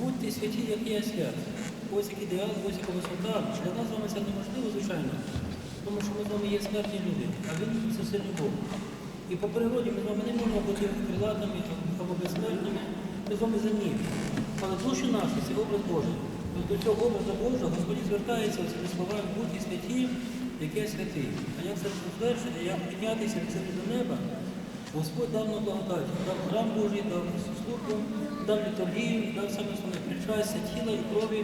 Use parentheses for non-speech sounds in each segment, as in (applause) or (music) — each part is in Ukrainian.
Будьте святі, як я свят. Ось який ідеал, ось яка висота. Для нас з вами це неможливо, звичайно. Тому що ми з вами є смертні люди, а він це сильний Бог. І по природі ми з вами не можемо бути крилатими або безсмертними, ми з вами земні. Але душі наші це образ Божий. Тобто До цього образу Божого Господь звертається цими словами будьте святі, як я святий. А як це звершити, як піднятися від землі до неба, Господь дав нам благодать, дав храм Божий, дав службу, дав літургію, дав саме основне причастя тіла і крові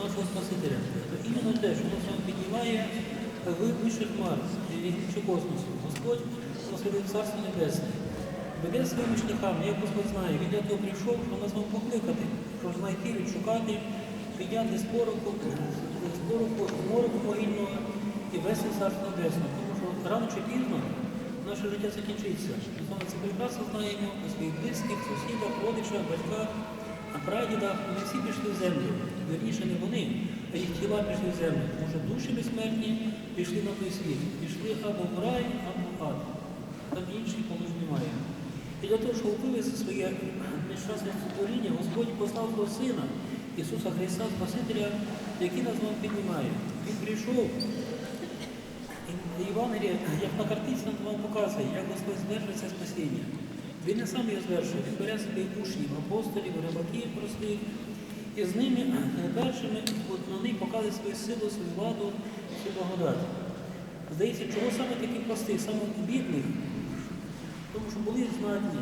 нашого Спасителя. То іменно те, що нас вам піднімає в вищих хмар чи космосу. Господь наслідує Царство Небесне. Веде своїми шляхами, як Господь знає, він для того прийшов, щоб нас вам покликати, щоб знайти, відшукати, підняти пороху, з мороку могильного і вести Царство Небесне. Тому що рано чи пізно наше життя закінчиться. Ми з вами це прекрасно знаємо у своїх близьких, сусідах, родичах, батьках, а прадідах. Вони всі пішли в землю. Вірніше не вони, а їх тіла пішли в землю. Що душі безсмертні пішли на той світ. Пішли або в рай, або в ад. Там інших поміж немає. І для того, щоб вивести своє нещасне створіння, Господь послав свого Сина, Ісуса Христа, Спасителя, який нас вам піднімає. Він прийшов. Євангеліє, як на картиці нам показує, як Господь звершує це спасіння. Він не сам його звершує, він бере собі учнів, апостолів, рибаків простих, і з ними е, першими на них показує свою силу, свою владу, свою благодать. Здається, чого саме таких простих, саме бідних, тому що були знатні,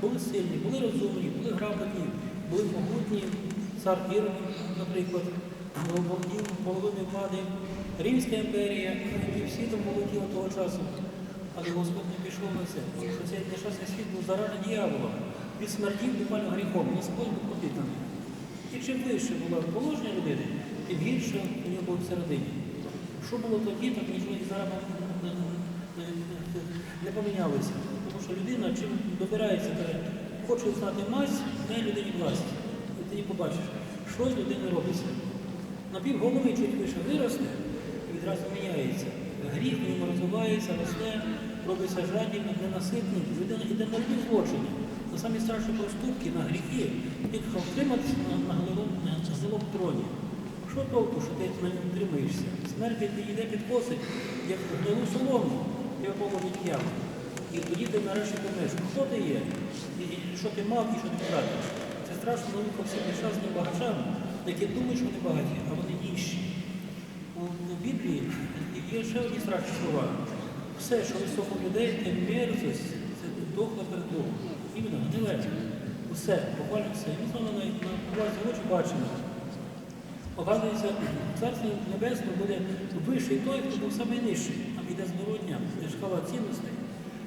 були сильні, були розумні, були грамотні, були могутні, цар Ірод, наприклад, володів половини влади, Римська імперія, і всі там володіли того часу. Але Господь не пішов на це, що цей нещасний світ був заражений дьяволом. Він смердів буквально гріхом, Господь був пропитаний. І чим вище було положення людини, тим гірше у нього було всередині. Що було тоді, так нічого і зараз не, помінялося. Тому що людина чим добирається, каже, хочу знати мазь, дай людині власть. І ти не побачиш, з людиною робиться. На пів голови чуть вище виросте і міняється. Гріх в ньому розвивається, росте, робиться жадібним, ненаситним. Людина йде на любі злочини. На самі страшні проступки, на гріхи, як втриматися на, голову- троні. Що толку, що ти на ньому тримаєшся? Смерть йде підкосить, як гнилу солому, я поводить яму. І тоді ти нарешті думаєш, хто ти є, і, і що ти мав, і що ти втратив. Це страшна наука всім нещасним багачам, які думають, що вони багаті, а вони інші. У, у Біблії ще одні страшні слова. Все, що високо людей, це мерзость, це дохло перед Богом. Іменно гниле. Усе, буквально все. Ми з на, власні очі бачимо. Оказується, Царство Небесне буде вищий той, хто був найнижчий. Там йде зворотня, де шкала цінностей.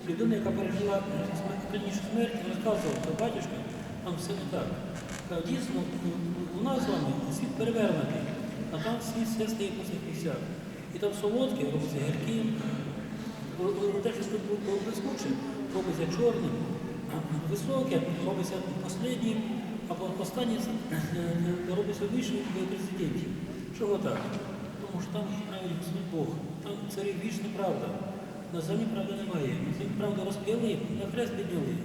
Людина, яка пережила раніше смерть, розказувала, що батюшка, там все не так. Каже, Дійсно, у нас з вами світ перевернутий, а там світ все стає по своїх місцях. І там солодке робиться гірким, те, що тут було блискучим, робиться чорним, високе робиться останнім, або останнє е, робиться вищим президентів. Чого так? Тому що там Господь Бог, там царі вічна правда. На землі правди немає. На правду розп'яли, на хрест підняли.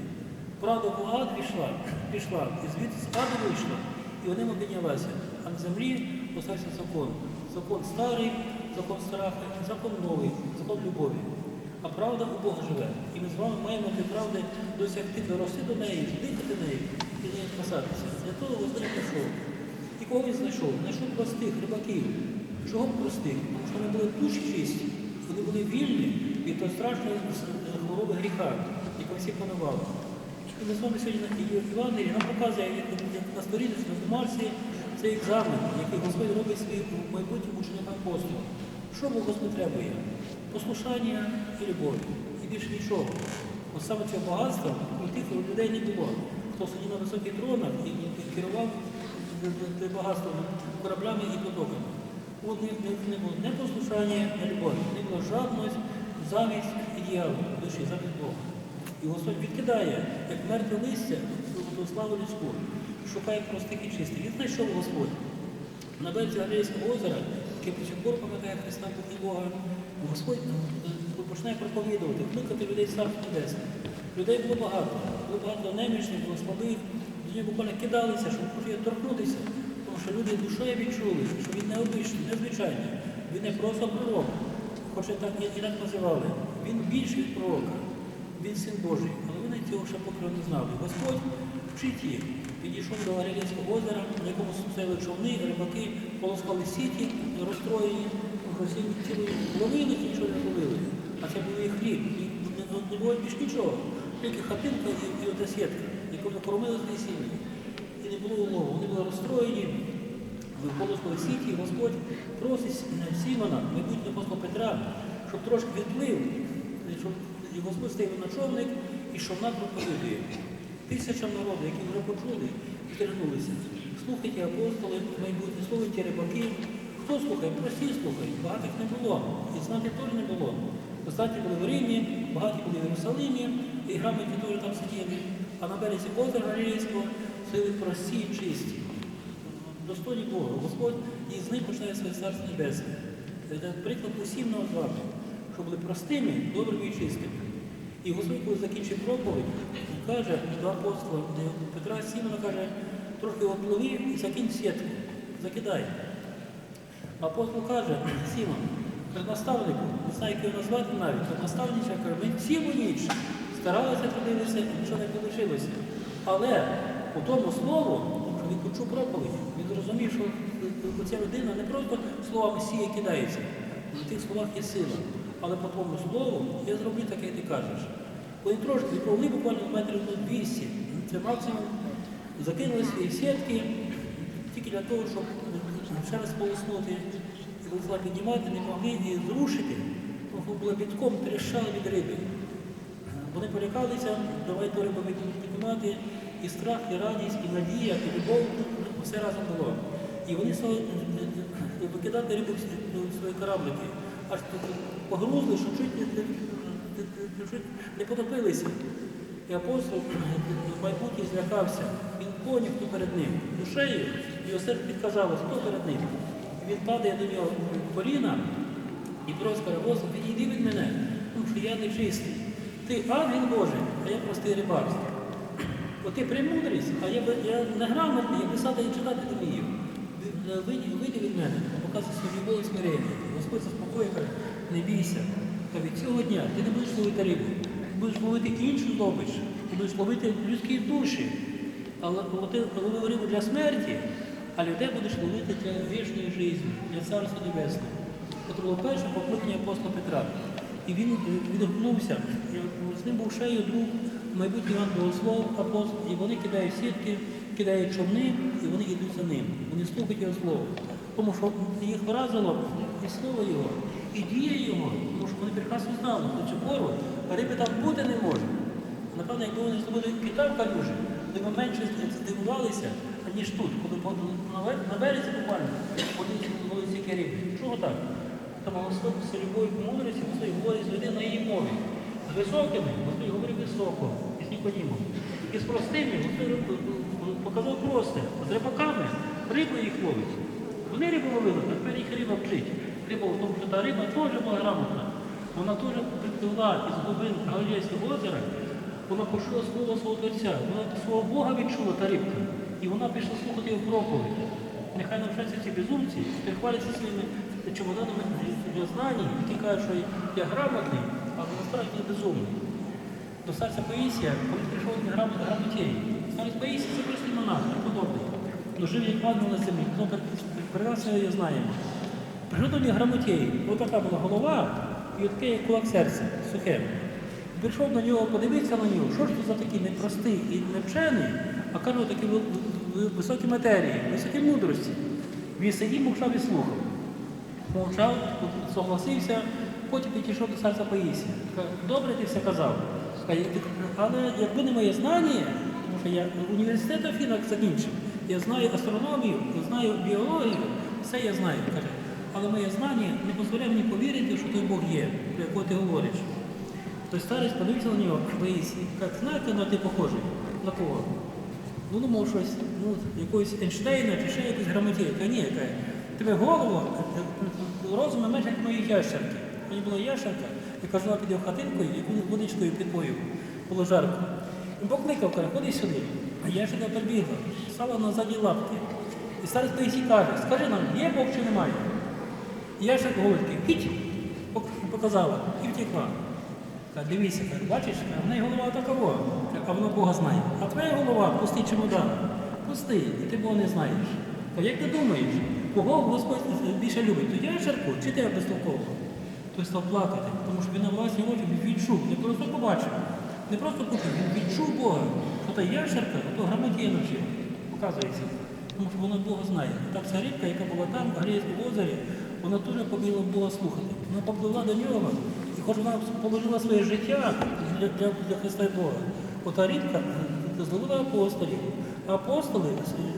Правда в ад пішла, пішла, і звідти з вийшла, і вони піднялася. А на землі поставився закон. Закон старий, закон страху, закон новий, закон любові. А правда у Бога живе. І ми з вами маємо ті правди досягти, дорости до неї, дихати нею і нею спасатися. Для того Господь прийшов. І кого він знайшов? Знайшов простих рибаків. Чого простих? Що вони були душі чисті, вони були вільні від того страшної хвороби гріха, яка всіх панувала. Ми з вами сьогодні і Івангелії нам показує, як, на сторінці, на Марсі, цей екзамен, який Господь робить своїм майбутнім ученикам апостолам. Що Бог Господь требує? Послушання і любов. І більше нічого. От саме цього багатства у тих людей не було. хто сидів на високих тронах і, керував багатством, кораблями і потоками. От не, не, було не послушання, не любові, не було жадність, завість і діяло душі, замість Бога. І Господь відкидає, як мертве листя, ту славу людську, шукає простих і чистих. І знайшов Господь. На березі Галілейського озера, яке до сих пор пам'ятає Христа Бог Бога, Господь е, починає проповідувати, кликати людей Царство Небесне. Людей було багато, було багато немічних, було слабих, до буквально кидалися, щоб хотіли торкнутися, тому що люди душою відчули, що він необичний, незвичайний, він не просто пророк, хоча так і так називали. Він більший від пророка, він син Божий, але вони цього ще поки не знали. Господь вчить їх. Підійшов до Галілейського озера, на якому стояли човни, рибаки, полоскали сіті, розстроєні, цілі ловили і нічого не ловили. А це був їх хліб. І не, було більш нічого. Тільки хатинка і, ота сітка, яку вони кормили з сім'ї. І не було улову. Вони були розстроєні, полоскали сіті, і Господь просить Сімона, майбутнього апостола Петра, щоб трошки відплив, щоб і Господь став на човник і човна проповідує. Тисячам народу, які вже почули, відвернулися. Слухайте апостоли, майбутні, слухайте рибаки. Хто слухає? Прості слухають. Багатих не було. І знати теж не було. Достатньо були в Римі, багаті були в Єрусалимі, і грамотні теж там сиділи. А на березі озера Галілейського сили прості і чисті. Достойні Бога. Господь і з ним починає своє царство небесне. Це приклад усім нам з вами, що були простими, добрими і чистими. І Господь, коли закінчив проповідь, каже до апостола до Петра Сімона каже, трохи опливи і закинь сітку, закидай. Апостол каже, Сімон, наставнику, не знаю, як його назвати навіть, наставнича, каже, ми цілу ніч старалися, трудилися, нічого не вийшло. Але у тому слову, що він почув проповідь, він зрозумів, що ця людина не просто словами сіє кидається, в тих словах є сила. Але по твоєму слову я зроблю так, як ти кажеш. Вони трошки відповіли буквально метрів на 200. Це максимум закинули свої сітки тільки для того, щоб ще раз полоснути. Коли піднімати, не могли її зрушити, тому що була бітком, тріщали від риби. Вони полякалися, давай ту рибу піднімати, і страх, і радість, і надія, і любов, все разом було. І вони стали викидати рибу в свої кораблики. Аж погрузли, що чуть не, не, чуть не потопилися. І апостол в майбутнє злякався. Він поняв, хто перед ним. Душею його серце підказало, хто перед ним. І він падає до нього коліна і просить каже, Господи, відійди від мене, тому що я не чистий. Ти ангел Божий, а я простий рибак. От ти премудрість, а я, я неграмотний, я писати і читати не вмію. Вийди, вийди від мене, показує свою і смирення. Господь заспокоює, каже, не бійся. Та від цього дня ти не будеш ловити рибу, ти будеш ловити іншу здобич, ти будеш ловити людські душі. Але ти ловив рибу для смерті, а людей будеш ловити для вічної життя, для Царства Небесного. Це було перше покликання апостола Петра. І він відгукнувся. З ним був ще й друг, майбутній Іван Богослов, апостол, і вони кидають сітки, кидають човни, і вони йдуть за ним. Вони слухають його слово. Тому що їх вразило і слово його, і дія його, тому що вони прекрасно знали, що цю пору риби там бути не може. Напевно, якби вони здобули кита в калюжі, вони б менше здивувалися, ніж тут, коли на березі буквально були стільки риби. Чого так? Тому Господь з любов'ю і мудрості Господь говорить з людиною на її мові. З високими Господь говорить високо, і з Нікодімом. І з простими Господь показав просте. З рибаками рибу їх ловить. Вони рибу ловили, тепер їх риба вчить. Риба в тому, що та риба теж була грамотна. Вона теж припливла із глибин Галілейського озера, вона почула слово свого Творця, вона свого Бога відчула та рибка. І вона пішла слухати його проповідь. Нехай навчаться ці безумці, хваляться своїми чемоданами для знань, які кажуть, що я грамотний, а насправді я безумний. До старця Паїсія, коли прийшов він грамот грамотєй. Старець Паїсій це простий монах, преподобний. Ну жив як ангел на землі, ну прекрасно його знаємо. Нього грамотєй, ось така була голова і таке, як кулак серця, сухе. Прийшов до нього, подивився на нього, що ж це за такий непростий і невчений, а кажу, такі ви- ви- високі матерії, високі мудрості. Він сидів, мовчав і слухав. Мовчав, согласився, потім підійшов до серця Паїсія. Добре ти все казав. Але якби не моє знання, тому що Я університет в Афінах закінчив. Я знаю астрономію, я знаю біологію, все я знаю, каже. Але моє знання не дозволяє мені повірити, що той Бог є, про якого ти говориш. Той старець подивився на нього, боїться, як знаєте, на ти похожий. На кого? Ну, думав щось, ну, якогось Ейнштейна чи ще якийсь грамотєйка. Ні, каже, тебе голова, е, розум менше, як мої ящерки. Мені була ящерка, яка жила під його хатинкою, яку водичкою підпою. Було жарко. Він покликав, каже, ходи сюди. А ящерка прибігла, стала на задні лапки. І старець Моїсій каже, скажи нам, є Бог чи немає? І ящерка говорить, хіть, пок- показала і втекла. Каже, дивися, каже, бачиш, в неї голова такова, а вона Бога знає. А твоя голова пустий чемодан. Пустий, і ти Бога не знаєш. Каже, як ти думаєш, кого Господь більше любить? То я ящерку чи тебе безтолково? Той став плакати, тому що він на власні очі відчув, не просто побачив, не просто почув, він відчув Бога. Та ящерка, то грамотіє навчив, показується. Тому що вона Бога знає. Так ця рибка, яка була там, в Галійському озері, вона теж побігла Бога слухати. Вона попливла до нього, і хоч вона положила своє життя для, для, для Христа Бога. Ота рибка зловила апостолів. А апостоли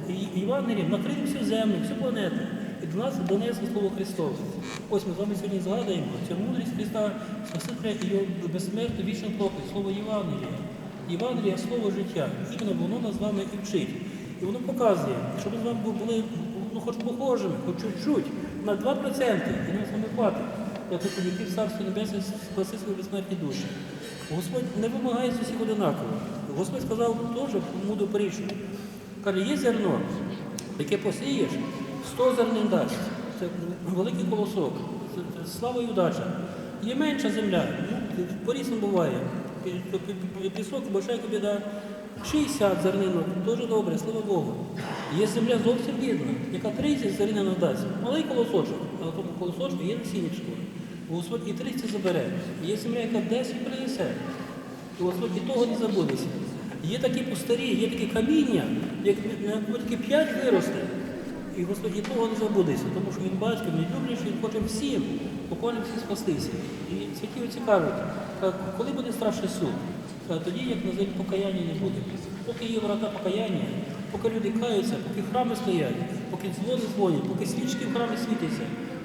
і Євангелієм накрили всю землю, всю планету. І до нас донесли Слово Христове. Ось ми з вами сьогодні згадуємо цю мудрість Христа, Спасителя і його безсмертну вічну проповідь, слово Євангелія. Євангелія слово життя. Іменно воно нас з вами і вчить. І воно показує, щоб з вами були ну, хоч похожими, хоч чуть-чуть, на 2% і нам саме хватить. Тих, які в Царстві Небесне спаси свої безсмертні душі. Господь не вимагає з усіх одинаково. Господь сказав теж мудру притчу. Каже, є зерно, яке посієш, 100 зернин дасть. Це великий колосок, це, слава і удача. Є менша земля, ну, по-різному буває. Пі- пі- пі- Пісок, большая біда. 60 зернинок, дуже добре, слава Богу. Є земля зовсім бідна, яка 30 зернинок дасть. Малий колосочок, але в тому колосочку є насіннячко. Господь і 30 забере. Є земля, яка 10 принесе. І Господь і того не забудеться. Є такі пустарі, є такі каміння, як тільки 5 виросте. І Господь і того не забудеться, тому що він батько, він люблячий, він хоче всім, буквально всім спастися. І святі отці кажуть, коли буде страшний суд, Та тоді, як на землі покаяння не буде. Поки є врата покаяння, поки люди каються, поки храми стоять, поки дзвони дзвонять, поки свічки в храмі світяться,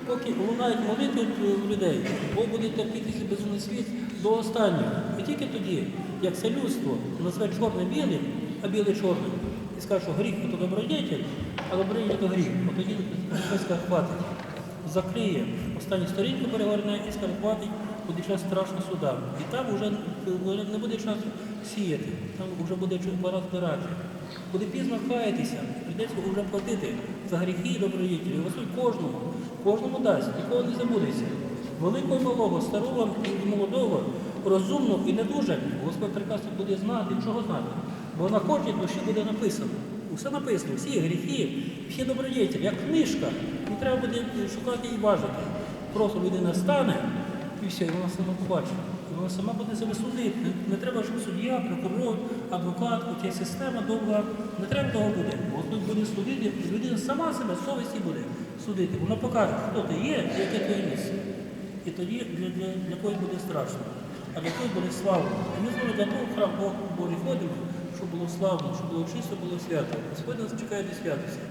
поки лунають молитви в людей, Бог буде терпітися безумний світ до останнього. І тільки тоді, як це людство назве чорне білим, а біле чорним, і скаже, що гріх то добродетель, а добродетель то гріх. От тоді хтось хватить. Закриє останню сторінку перегорне і скаже, хватить, буде час страшного суда. І там вже не буде часу сіяти, там вже буде пора збирати. Буде пізно каятися, прийдеться вже платити за гріхи і добродетелі. Господь кожному, кожному дасть, нікого не забудеться. Великого і малого, старого і молодого, розумного і не дуже, Господь прекрасно буде знати, чого знати. Бо на кожній душі буде написано. Усе написано, всі гріхи, всі добродетелі, як книжка. Не треба буде шукати і важити. Просто людина стане і все, і вона сама побачить. І вона сама буде себе судити. Не, не треба, щоб суддя, прокурор, адвокат, оця система довга. Не треба того буде. Господь буде судити, людина сама себе совісті буде судити. Вона покаже, хто ти є, яке твоє місце. І тоді для, для, для когось буде страшно, а для когось буде славно. І ми з вами для того храм Бог ходимо, щоб було славно, щоб було чисто, було свято. Господь нас чекає до святості.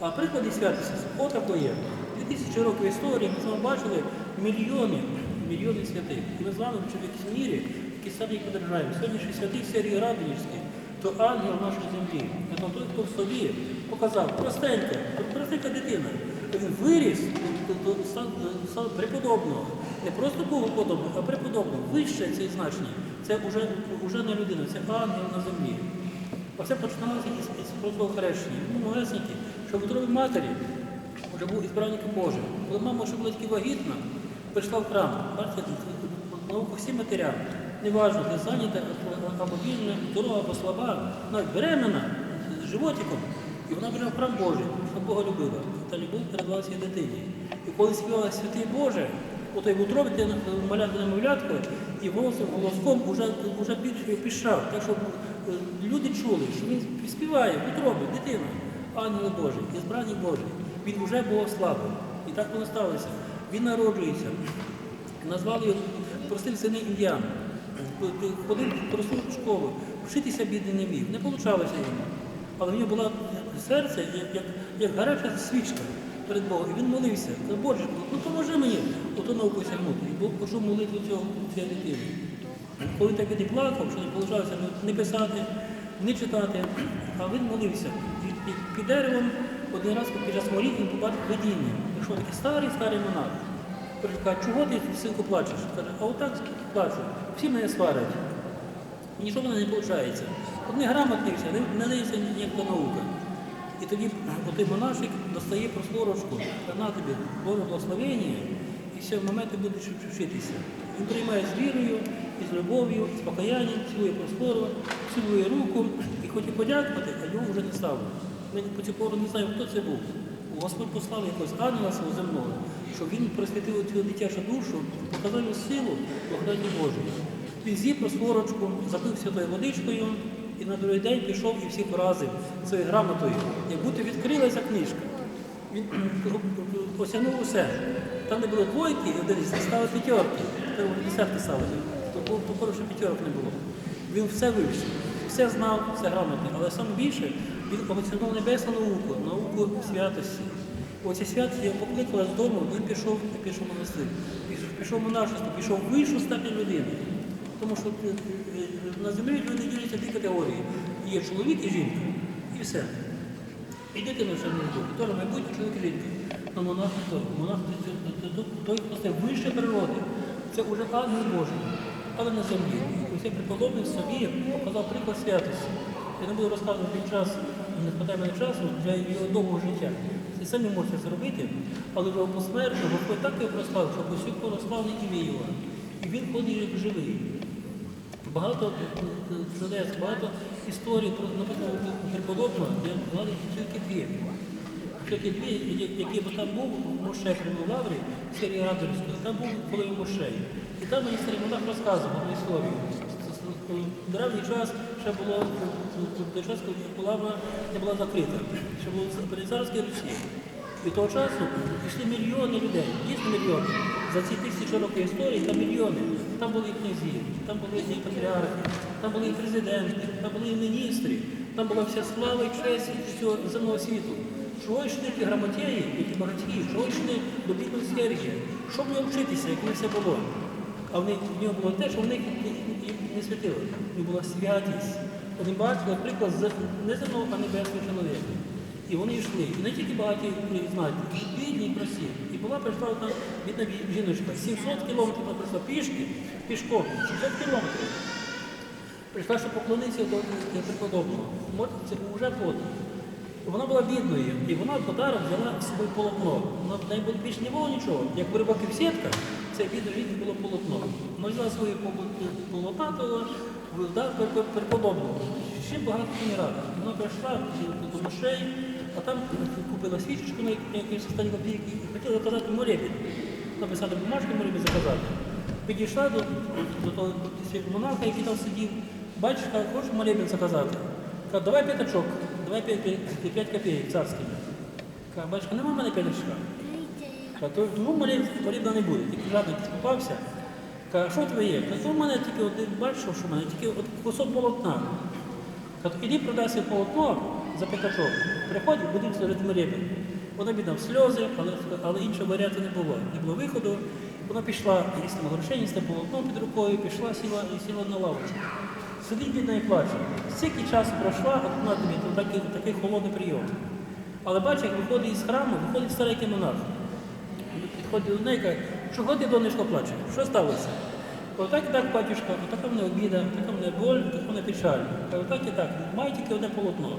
А приклади святості, отако є. Дві тисячі років історії ми з вами бачили мільйони, мільйони святих. І ми з вами в якійсь мірі, які самі їх подержаємо. Сьогоднішній святий Сергій Радонівський, то ангел нашої землі. Це той, хто в собі показав, простенька, простенька дитина. Він виріс преподобного. Не просто Богу подобного, а преподобного. Вище це значення. Це вже, вже не людина, це ангел на землі. Оце починалося із простого хрещення. Ну, малесенькі, що в утробі матері вже був ізбранником Божим. Коли мама ще була тільки вагітна, прийшла в храм. Бачите, науку всім матерям. Неважно, де зайнята або вільна, здорова або слаба, навіть беременна з животиком. І вона прийшла в храм Божий, що Бога любила. Та любов передалася їй дитині. І коли співала святий Боже, отой в утробі ти маляти немовлятко, і голосом, голоском вже, вже більше пішав. Так що е, люди чули, що він співає в утробі, дитина, ангел Божий, ізбраний Божий. Він вже Богославив. І так воно сталося. Він народжується. Назвали його простим сини індіан. Ходив в просту школу, вчитися бідний не міг, не вийшло йому. Але в нього було серце, як, як, гаряча свічка перед Богом. І він молився. Боже, ну поможи мені ото науку сягнути. І Бог почув молитву цього цієї дитини. Коли так він і плакав, що не вийшло не писати, не читати, а він молився. І, і під деревом один раз під час молитви він побачив видіння. Прийшов такий старий, старий монах. Каже, чого ти, синку, плачеш? Каже, а отак скільки плачу. Всі мене сварять. Нічого не виходить. От не грамотнився, не, дається ніяка наука. І тоді отий монашик достає прослорочку, каже, на тобі Боже благословення, і все, в момент ти будеш вчитися. Він приймає з вірою, з любов'ю, з покаянням, цілує прослору, цілує руку і хотів подякувати, а його вже не стало. Ми по цю пору не знаємо, хто це був. Господь послав якогось ангела свого земного, щоб він просвітив цю дитячу душу, показав йому силу благодаті Божої. Він з'їв просворочку, запив святою водичкою і на другий день пішов і всіх вразив своєю грамотою, як будто відкрилася книжка. Він осягнув усе. Там, де були двойки, і ставив п'ятерки, там десятки ставили, то було то що п'ятерок не було. Він все вивчив, все знав, все грамотне, але саме більше він осягнув небесну науку, науку святості. Оця святість його покликала з дому, він пішов і пішов монастир. Пішов- монашество, пішов вищу степень людини. Тому що е, е, на землі люди діляться дві категорії. Є чоловік і жінка. І все. І дитина ще не буде. Теж майбутнє чоловік і жінка. Но монах не то. Монах це- це- це- це- той, хто стає вище природи. Це вже ангел Божий, але на землі. І цей преподобний собі показав приклад святості. Я не буду розказувати під час, не мене часу для його довгого життя. Це самі можете зробити, але вже посмертно Господь так його прославив, що усіх прославне ім'я його. І він ходить як живий. Багато е, чудес, багато історій наприклад, преподобного, де згадують тільки дві. Тільки дві, які там був Моше при Лаврі, Сергій Радонський, там був коли Моше. І там мені старий монах розказував історію. В древній час ще було в той час, не була закрита, ще було при царській Русі. І того часу пішли мільйони людей, дійсно мільйони. За ці тисячі років історії там мільйони. Там були і князі, там були і патріархи, там були і президенти, там були і міністри, там була вся слава і честь всього земного світу. Чого йшли ті грамотєї, які багатії, чого йшли до бідного Сергія? Що в вчитися, як не все було? А в них в нього було те, що в них не світило. В них була святість. Вони бачили, наприклад, з неземного, а небесного чоловіка. І вони йшли. І не тільки багаті знають, і бідні, і прості. І була прийшла одна бідна жіночка. 700 кілометрів вона прийшла пішки, пішком, 700 кілометрів. Прийшла, щоб поклонитися до до преподобного. Це вже плотно. Вона була бідною, і вона в подарок взяла з собою полотно. Вона в неї більше не було нічого. Як у рибаків сітка, це бідна жінка було полотно. Вона взяла своє полотна, преподобного. Ще багато не рада. Вона прийшла до мошей, а там купила свічечку на якісь останні копійки і хотіла заказати молебень. Написати бумажку молебень заказати. Підійшла до, до того монаха, який там сидів. Бачиш, каже, хочеш молебень заказати? Каже, давай п'ятачок, давай п'ять, копійок царських. Каже, бачиш, нема в мене п'ятачка. Каже, то ну молебна не буде, тільки жадний покупався. Каже, що твоє? Каже, то в мене тільки один, бачиш, що в мене, тільки от кусок полотна. Каже, іди продай своє полотно за п'ятачок. Приходь, будемо служити молебень. Вона бідав сльози, але, але іншого варіанту не було. Не було виходу. Вона пішла, їсти грошей, їсти полотно під рукою, пішла, сіла і сіла на лавочку. Сидить бідна і плаче. Скільки часу пройшла, от вона тобі то такий, такий холодний прийом. Але бачиш, як виходить із храму, виходить старенький монах. Підходить до неї каже, чого ти донечко плаче? Що сталося? Отак і так, батюшка, така мене обіда, така мене боль, така мене печаль. Каже, так і так, має тільки одне полотно.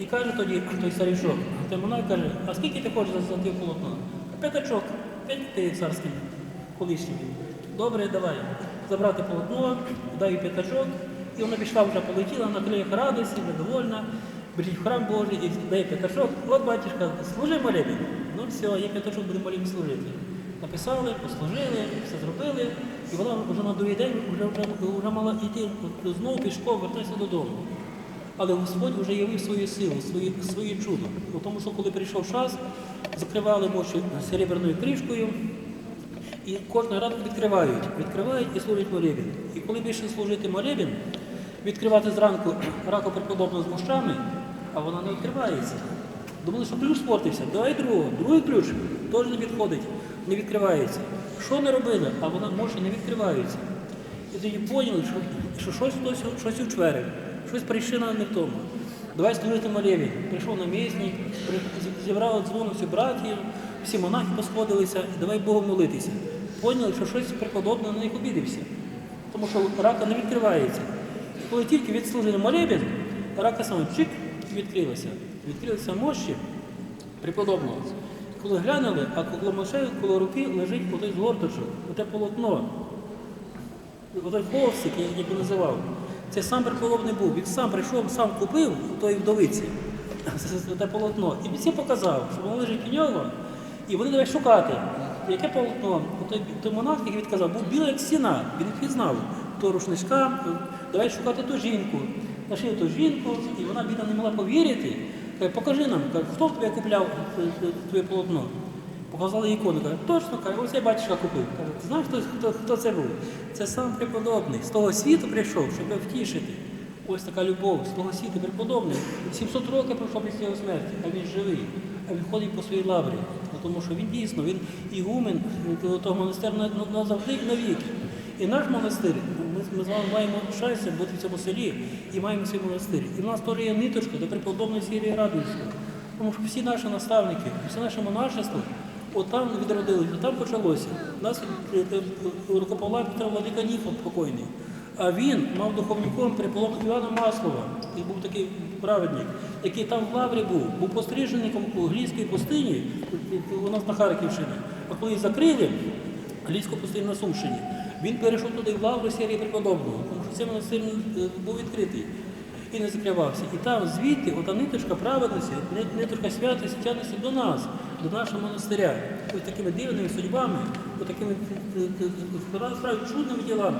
І каже тоді той старішок, той монах каже, а скільки ти хочеш за золоте полотно? П'ятачок, п'ять копійок царських колишніх. Добре, давай. Забрати полотно, даю п'ятачок, і вона пішла вже полетіла на крилях радості, недовольна, біжить в храм Божий дає п'ятачок. От батюшка, служи молебень. Ну все, є п'ятачок, буде молебень служити. Написали, послужили, все зробили, і вона вже на другий день вже, вже, вже мала йти знову пішком, вертатися додому. Але Господь вже явив свою силу, своє, своє чудо. Тому що коли прийшов час, закривали очі серебряною кришкою, і кожного ранку відкривають, відкривають і служать молебень. І коли вийшли служити молебень, відкривати зранку раку преподобного з мощами, а вона не відкривається. Думали, що ключ спортився. Давай другого. Другий ключ теж не підходить, не відкривається. Що не робили, а вона може не відкривається. І тоді поняли, що, що щось хтось щось учверив, щось прийшли не в тому. Давай служити молебі. Прийшов намісник, при- зі- зібрали дзвону всі братів, всі монахи посходилися, давай Богу молитися. Поняли, що щось преподобне на них обідився. Тому що рака не відкривається. Коли тільки відслужили молебін, рака саме чик відкрилася. Відкрилися мощі преподобного. Коли глянули, а коло мощей, коло руки лежить отой згорточок, оте полотно. Отой холстик, я як називав, це сам преподобний був. Він сам прийшов, сам купив у тої вдовиці (laughs) те полотно. І всі показав, що воно лежить у нього. І вони давай шукати. Яке полотно? Той, той монах, який відказав, був білий як стіна. Він відпізнав того рушничка, давай шукати ту жінку. Нашли ту жінку, і вона бідна не могла повірити. Каже, покажи нам, хто в тебе купляв е, е, твоє полотно? Показали ікону, каже, точно, каже, ось я батюшка купив. Каже, ти знаєш, хто, хто, хто це був? Це сам преподобний. З того світу прийшов, щоб втішити. Ось така любов, з того світу преподобний. 700 років пройшов після його смерті, а він живий, а він ходить по своїй лаврі. Ну, Тому що він дійсно, він ігумен е, того монастиря на- на- назавжди навіки. І наш монастир, ми, з вами маємо щастя бути в цьому селі і маємо цей монастир. І в нас теж є ниточка до преподобної Сірії Радонської. Тому що всі наші наставники, все наше монашество, отам відродилося, там почалося. У нас е, е, рукополаг Петра Владика Ніфон покойний. А він мав духовником преподобного Івана Маслова, і був такий праведник, який там в лаврі був, був пострижеником у Глійській пустині, у нас на Харківщині. А коли закрили Глійську пустиню на Сумщині, він перейшов туди в лавру серії преподобного, тому що цей монастир е, був відкритий і не закривався. І там звідти ота ниточка праведності, ни- ниточка святості тягнеться до нас, до нашого монастиря. Ось такими дивними судьбами, ось такими е, е, чудними ділами.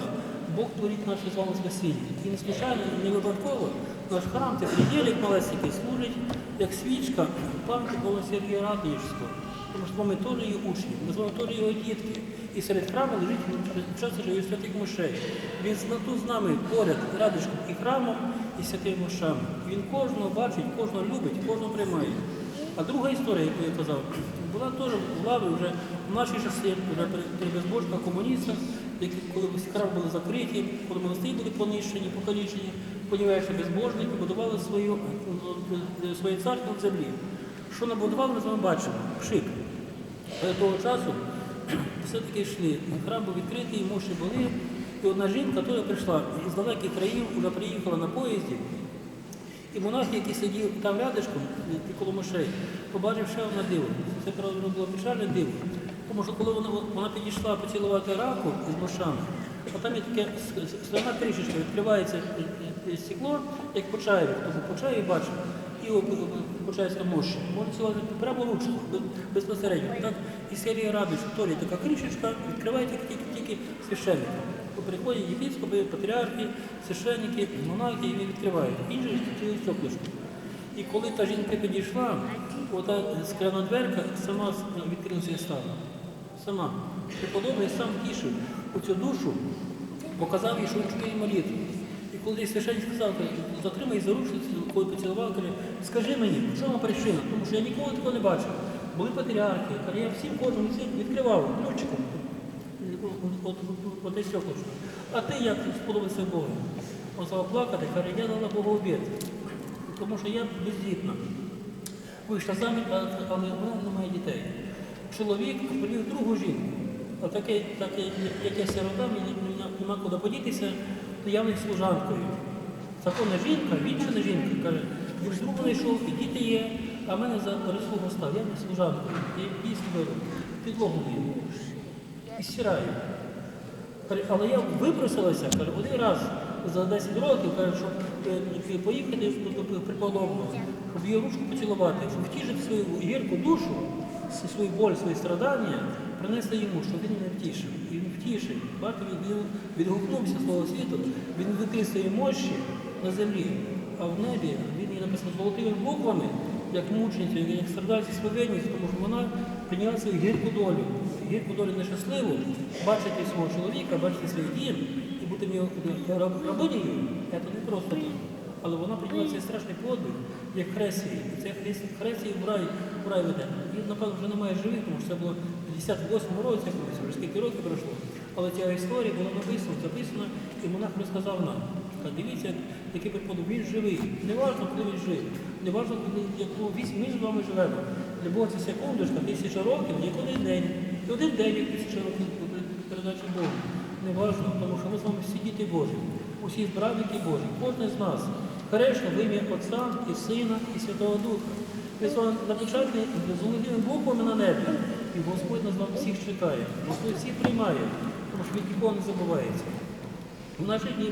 Бог творить наше з вами спасіння. І не случайно, не випадково наш храм, це приділік малесенький, служить як свічка пам'яті Сергія Радонежського. Тому що ми теж її учні, ми з вами теж його дітки. І серед храму лежить часто живе святих мощей. Він тут з нами поряд, радишком і храмом, і святим мощами. Він кожного бачить, кожного любить, кожного приймає. А друга історія, яку я казав, була теж в лаві вже в нашій часи, вже при, безбожних комуністах, які коли всі храми були закриті, коли монастирі були понищені, покалічені, понівечні безбожники будували свою, е, своє царство в землі. Що набудували, ми з вами бачимо. Пшик. Але того часу все-таки йшли. Храм був відкритий, мощі були. І одна жінка теж прийшла із далеких країв, вже приїхала на поїзді. І монах, який сидів там рядишком, коло мишей, побачив ще одне диво. Це правда було печальне диво. Тому що коли вона, вона підійшла поцілувати раку з мошами, а там є таке скляна кришечка, відкривається е, е, стекло, як по чаєві, хто по чаєві бачив, і почається мощі. Прямо ручку, безпосередньо. Так? І серія радується, в Торі така кришечка, відкривається тільки, тільки священник. Приходять єпископи, патріархи, священники, монахи, і відкривають. Інші через стеклишко. І коли та жінка підійшла, ота скляна дверка сама відкрилася і стала. Сама. Преподобний сам тішив оцю душу, показав їй, що він чує молитву. Коли священник сказав, затримай за ручницю, коли поцілував, каже, скажи мені, в чому причина? Тому що я ніколи такого не бачив. Були патріархи, каже, я всім кожному відкривав ключиком. От, от. А ти як сподобався Богу? Он став плакати, каже, я дала Богу обід. Тому що я бездітна. Вийшла заміж, але вона не має дітей. Чоловік привів другу жінку. А таке, таке я сирота, мені нема куди подітися, то я в них служанкою. Законна жінка, вічна жінка, каже, ви другу знайшов, і діти є, а мене за прислугу став, я них служанкою. Я їсти беру, підлогу мию і стираю. Але я випросилася каже, один раз за 10 років, каже, щоб е, поїхати до до щоб її ручку поцілувати, щоб втішити свою гірку душу, свою боль, свої страдання, принести йому, щоб він не втішив. І він втішив. Він він відгукнувся з того світу, він свої мощі на землі, а в небі він її написав золотими буквами, як мучениця, як страдальці священниць, тому що вона прийняла свою гірку долю. Гірку долю нещасливу, бачити свого чоловіка, бачити свій дім і бути в нього раб- це не просто так. Але вона прийняла цей страшний подвиг, як хресії. Це хрест- в рай, в рай веде. І, напевно, вже немає живих, тому що це було 58-му році, вже скільки років пройшло. Але ця історія була написана, записана, і монах розказав нам. Каже, дивіться, який припадок, він живий. Не важливо, коли він жив. Не важливо, коли яку вісь ми з вами живемо. Для Бога це секундочка, тисяча років, один день. І один день, як тисяча років передачі Богу. Не важливо, тому що ми з вами всі діти Божі, усі збравники Божі, кожен з нас. Хрещено в ім'я Отця і Сина, і Святого Духа. Вами напечатані золотими буквами на небі. І Господь нас вам всіх чекає. Господь всіх приймає, тому що він нікого не забувається. В наші дні